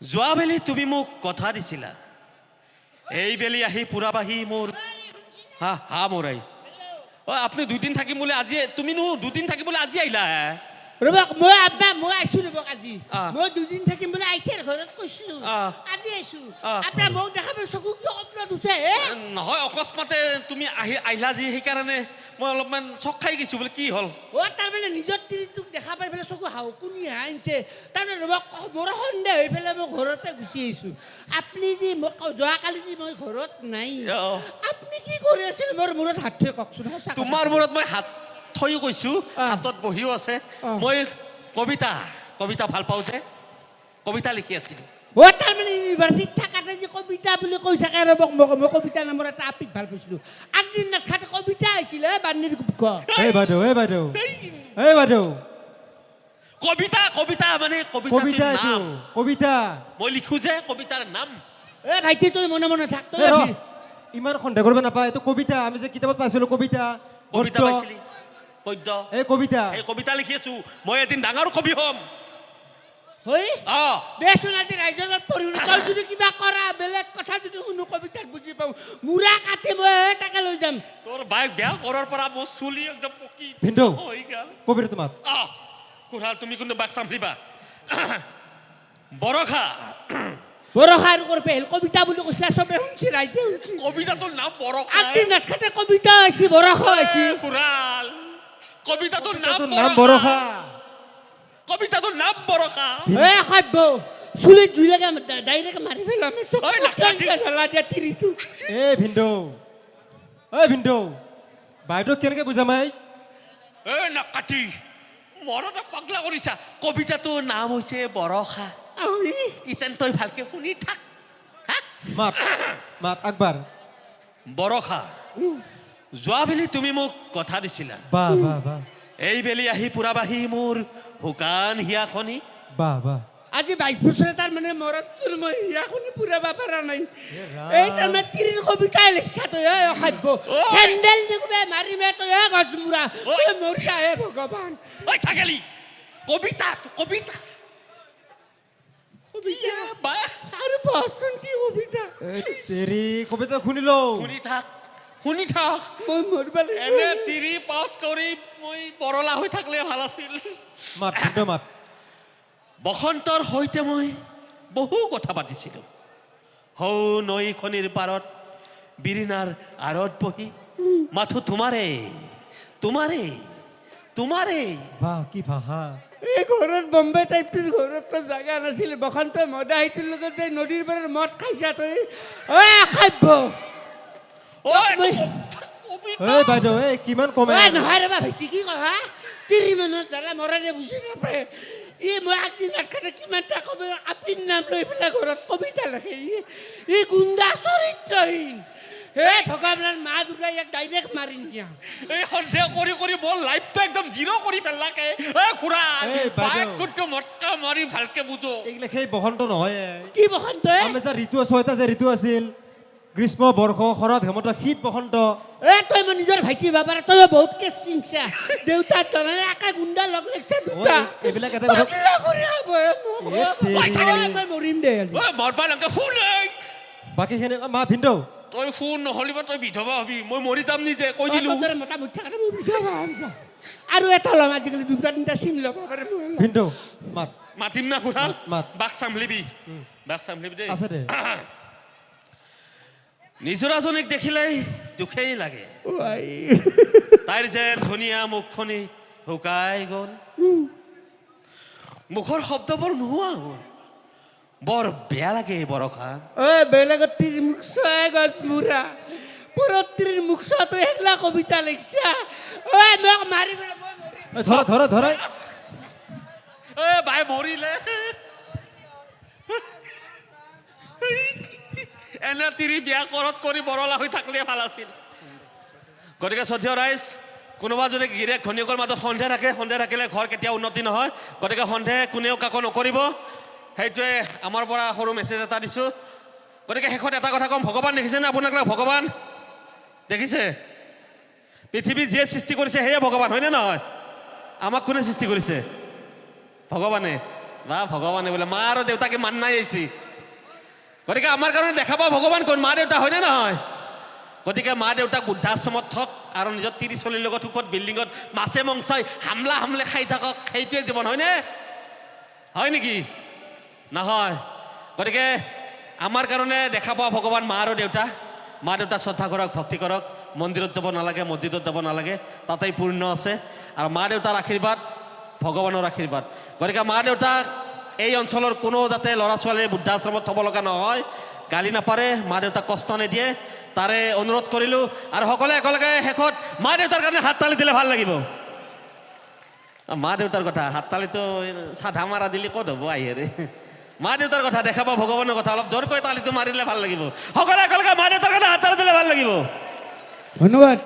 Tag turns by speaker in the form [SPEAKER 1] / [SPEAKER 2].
[SPEAKER 1] যোৱাবেলি তুমি মোক কথা দিছিলা। এইবেলি আহি পুৰাবাহি মোৰ হা হা, মোৰাই। অঁ, আপুনি দুদিন থাকিম বুলি আজি তুমিনো দুদিন থাকিবলৈ আজি আহিলা
[SPEAKER 2] ৰ'বক মই আব্বা মই আহিছো ৰ'বক আজি। মই দুদিন থাকিম বুলি আইতাৰ ঘৰত কৈছিলো। আজি আহিছো
[SPEAKER 1] আহ।
[SPEAKER 2] আপোনাৰ মোক দেখাব চকু কিয় কপলত উঠে
[SPEAKER 1] নহয় অকস্মাতে তুমি আহি আহিলা যি সেইকাৰণে মই অলপমান চক খাই গৈছোঁ বোলে কি হ'ল
[SPEAKER 2] অ তাৰমানে নিজৰ তিৰিটোক দেখা পাই পেলাই চকু হাওকুনি হাঁহিছে তাৰমানে ৰ'বক মোৰ সন্দেহ হৈ পেলাই মই ঘৰৰ পৰা গুচি আহিছো আপুনি যি মোক যোৱাকালি যি মই ঘৰত নাই। আপুনি কি কৰি আছিল মোৰ মূৰত হাত থৈ কওকচোন।
[SPEAKER 1] তোমাৰ মূৰত মই হাত থৈও কৈছোঁ হাতত বহিও আছে। মই কবিতা কবিতা ভালো পাওঁ যে কবিতা লিখি আছিলোঁ।
[SPEAKER 2] অ তাৰমানে ইউনিভাৰ্চিটিত থাকাতে যে কবিতা বুলি কৈ থাকে ৰ'বক মোক মই কবিতা নামৰ এটা আপিক ভালো পাইছিলোঁ। আগদিন নাথাকে কবিতা আহিছিলে বাণীৰ গুপ্ত
[SPEAKER 3] এই বাইদেউ এই বাইদেউ এই। বাইদেউ।
[SPEAKER 1] কবিতা কবিতা মানে
[SPEAKER 3] কবিতা কবিতা।
[SPEAKER 1] মই লিখোঁ যে কবিতাৰ নাম।
[SPEAKER 2] এ ভাইটি তই মনে মনে থাক তই।
[SPEAKER 3] ইমান সন্দেহ কৰিব নাপায় এইটো কবিতা আমি যে কিতাপত পাইছিলো কবিতা
[SPEAKER 1] কবিতা পাইছিলি। পদ্য
[SPEAKER 3] এই কবিতা।
[SPEAKER 1] এই কবিতা লিখি আছোঁ। মই এদিন ডাঙৰ কবি হ'ম।
[SPEAKER 2] হৈ?
[SPEAKER 1] অঁ।
[SPEAKER 2] দেচোন আজি ৰাইজৰ পঢ়িব যদি কিবা কৰা বেলেগ কথা যদি শুনো কবিতাত বুজি পাওঁ। মূৰা কাটি মই তাকে লৈ যাম।
[SPEAKER 1] তোৰ বাইক বেয়া কৰাৰ পৰা মোৰ চুলি একদম পকি
[SPEAKER 3] ভিনদেউ।
[SPEAKER 1] হৈ গ'ল।
[SPEAKER 3] কবিতা তোমাৰ
[SPEAKER 1] আহ খুড়াল তুমি কিন্তু বাক চাম্ভলিবা বৰষা।
[SPEAKER 2] বৰষা আৰু কৰপে আহিল কবিতা বুলি কৈছিলা চবে শুনছি ৰাইজে শুনছি।
[SPEAKER 1] কবিতাটোৰ নাম বৰষা
[SPEAKER 2] আগদিন নাথাকে কবিতা আহিছি বৰষা আহিছি
[SPEAKER 1] কবিতাটোৰ নাম
[SPEAKER 3] নাম বৰষা
[SPEAKER 1] কবিতাটোৰ নাম বৰষা
[SPEAKER 2] এ খাদ্য চুলিত ধুইলাকে ডাইৰেক্ট মাৰি পেলাম।
[SPEAKER 1] ঐ, নাকাটি।
[SPEAKER 2] ঢলা দিয়া তিৰিটো
[SPEAKER 3] এই ভিনদেউ এই ভিনদেউ বাইদেউ কেনেকে বুজামাই
[SPEAKER 1] এ নাকাটি মৰতে পাগলা কৰিছা। কবিতাটোৰ নাম হৈছে বৰষা
[SPEAKER 2] আহি
[SPEAKER 1] ইতেন তই ভালকে শুনি থাক। হা?
[SPEAKER 3] মাত মাত আকবাৰ
[SPEAKER 1] বৰষা যোৱাবেলি তুমি মোক কথা দিছিলা।
[SPEAKER 3] বাহ বাহ বাহ
[SPEAKER 1] এইবেলি আহি পুৰাবাহি মোৰ শুকান হিয়াখনি
[SPEAKER 3] বাহ বাহ
[SPEAKER 2] আজি বাইশ বছৰে তাৰ মানে মৰত তোৰ মই হিয়া শুনি পুৰাব পৰা নাই। এই তাৰমানে তিৰিৰ কবিতাই লিখছা তই হে অসাধ্য। চেণ্ডেল দিকুবে মাৰিমে তই
[SPEAKER 1] ঐ।
[SPEAKER 2] তই মৰিছা হে ভগৱান।
[SPEAKER 1] ঐ ছাগলী কবিতা কবিতা। কবিতা? বা।
[SPEAKER 2] আৰু বহচোন কি কবিতা।
[SPEAKER 3] তেৰি কবিতা শুনি লওঁ।
[SPEAKER 1] শুনি থাক। শুনি থাক
[SPEAKER 2] মই মৰিব
[SPEAKER 1] এনে তিৰি পাত কৰি মই বৰলা হৈ থাকিলে ভালো আছিল।
[SPEAKER 3] মাত মাত।
[SPEAKER 1] বসন্তৰ সৈতে মই বহু কথা পাতিছিলোঁ। সৌ নৈখনিৰ পাৰত বিৰিণাৰ আঁৰত বহি মাথো তোমাৰে তোমাৰে তোমাৰে।
[SPEAKER 3] বাহ কি ভাষা।
[SPEAKER 2] এই ঘৰত বম্বে টাইপটোৰ ঘৰত তো জাগা নাছিল। বসন্ত মদা হাইটোৰ লগত যে নদীৰ পাৰত মদ খাইছা তই ঐ অসাধ্য
[SPEAKER 1] ঐ,
[SPEAKER 2] মই-
[SPEAKER 1] কবিতা
[SPEAKER 3] এই বাইদেউ এই কিমান কমে
[SPEAKER 2] ঐ নহয় ৰবা ভাইটি কি কথা তিৰি মানুহ যাৰা মৰাৰে বুজি নাপায়। ই মই আগদিন নাটকাতে কিমানটা কবি আপিৰ নাম লৈ পেলাই ঘৰত কবিতা লিখে। ই গুণ্ডা চৰিত্ৰহীন। হে ভগৱানৰ মা দুৰ্গা ইয়াক ডাইৰেক্ট মাৰি নিয়া
[SPEAKER 1] এই সন্দেহ কৰি কৰি মোৰ লাইফটো একদম জিৰ' কৰি পেলাকে। এ খুৰা
[SPEAKER 3] এই বাইদেউ।
[SPEAKER 1] বাইক কোনটো মটকা মাৰি ভালকে বুজো।
[SPEAKER 3] এইগিলা সেই বসন্ত নহয়।
[SPEAKER 2] কি বসন্ত?
[SPEAKER 3] আমি যে ঋতু ছয়টা যে ঋতু আছিল। গ্ৰীষ্ম বৰ্ষ শৰৎ হেমন্ত শীত বসন্ত।
[SPEAKER 2] এ তই মই নিজৰ ভাইটি বাবাৰ তই বহুত কেছ চিংছা দেউতাৰ ধৰণে একা গুণ্ডা লগ লাগিছে দুটা।
[SPEAKER 3] এইবিলাক এটা কথা
[SPEAKER 2] পাগলা কৰি খাব হে মোক।
[SPEAKER 3] এ তেৰি।
[SPEAKER 2] ঐ, মই মৰিম দে
[SPEAKER 1] ঐ মৰবা লাগে শুন ঐ
[SPEAKER 3] বাকীখিনি মা ভিনদেউ।
[SPEAKER 1] তই শুন নহ'লে তই বিধৱা হবি। মই মৰি যাম নিজে কৈ দিলো।
[SPEAKER 2] মোটা মুঠি মই বিধৱা হ'ম আৰু এটা ল'ম আজিকালি দুটা তিনিটা চিম ল'ব পাৰে মই
[SPEAKER 3] মাত।
[SPEAKER 1] মাতিম না খুৰাল
[SPEAKER 3] মাত, মাত।
[SPEAKER 1] বাক চাম্ভলিবি বাক চাম্ভলিবি দেই।
[SPEAKER 3] আছে দে।
[SPEAKER 1] নিজৰাজনীক দেখিলেই দুখেই লাগে।
[SPEAKER 2] ঐ।
[SPEAKER 1] তাইৰ যে ধুনীয়া মুখখনি শুকাই গ'ল। মুখৰ শব্দবোৰ নোহোৱা হ'ল। বৰ বেয়া লাগে বৰষা।
[SPEAKER 2] ঐ বেলেগৰ তিৰি মুখ চাই গছ মুৰা পৰত তিৰিৰ মুখ চোৱা তই সেইগিলা কবিতা লিখছা। ঐ মোক মাৰি
[SPEAKER 3] ধৰা ধৰা ধৰা।
[SPEAKER 1] এ বাই মৰিলে। এনে তিৰি বিয়া কৰত কৰি বৰলা হৈ থাকিলে ভালো আছিল। গতিকে শ্ৰদ্ধেয় ৰাইজ, কোনোবা যদি গিৰিয়েক ঘনীয়েকৰ মাজত সন্দেহ থাকে, সন্দেহ থাকিলে ঘৰ কেতিয়াও উন্নতি নহয়। গতিকে সন্দেহ কোনেও কাকো নকৰিব। সেইটোৱে আমাৰ পৰা সৰু মেছেজ এটা দিছোঁ। গতিকে শেষত এটা কথা ক'ম, ভগৱান দেখিছেনে আপোনালোকে ভগৱান? দেখিছে? পৃথিৱীত যিয়ে সৃষ্টি কৰিছে, সেয়ে ভগৱান, হয়নে নহয়? আমাক কোনে সৃষ্টি কৰিছে? ভগৱানে। বা ভগৱানে বোলে, মা আৰু দেউতাকে মান নাই আহিছে গতিকে আমাৰ কাৰণে দেখা পাওঁ ভগৱান কোন, মা দেউতা হয়নে নহয়? গতিকে মা দেউতাক বৃদ্ধাশ্ৰমত থওক আৰু নিজৰ তিৰি চলিৰ লগত সুখত বিল্ডিঙত মাছে মংচই হামলা হামলে খাই থাকক, সেইটোৱে জীৱন, হয়নে? হয় নেকি? নহয়। গতিকে আমাৰ কাৰণে দেখা পোৱা ভগৱান মা আৰু দেউতা। মা দেউতাক শ্ৰদ্ধা কৰক, ভক্তি কৰক। মন্দিৰত যাব নালাগে, মছজিদত যাব নালাগে, তাতেই পূৰ্ণ আছে। আৰু মা দেউতাৰ আশীৰ্বাদ, ভগৱানৰ আশীৰ্বাদ। গতিকে মা দেউতাক এই অঞ্চলৰ কোনো যাতে ল'ৰা ছোৱালীয়ে বৃদ্ধাশ্ৰমত থ'ব লগা নহয়। গালি নাপাৰে মা দেউতাক কষ্ট নিদিয়ে। তাৰে অনুৰোধ কৰিলোঁ আৰু সকলোৱে একেলগে শেষত মা দেউতাৰ কাৰণে হাত তালি দিলে ভালো লাগিব। মা দেউতাৰ কথা, হাত তালিতো চাধা মাৰা দিলে ক'ত হ'ব আহি হেৰি মা দেউতাৰ কথা দেখা পাওঁ, ভগৱানৰ কথা, অলপ জোৰকৈ তালিটো মাৰিলে ভালো লাগিব। সকলোৱে একেলগে মা দেউতাৰ কাৰণে হাত তালি দিলে ভালো লাগিব।
[SPEAKER 2] ধন্যবাদ।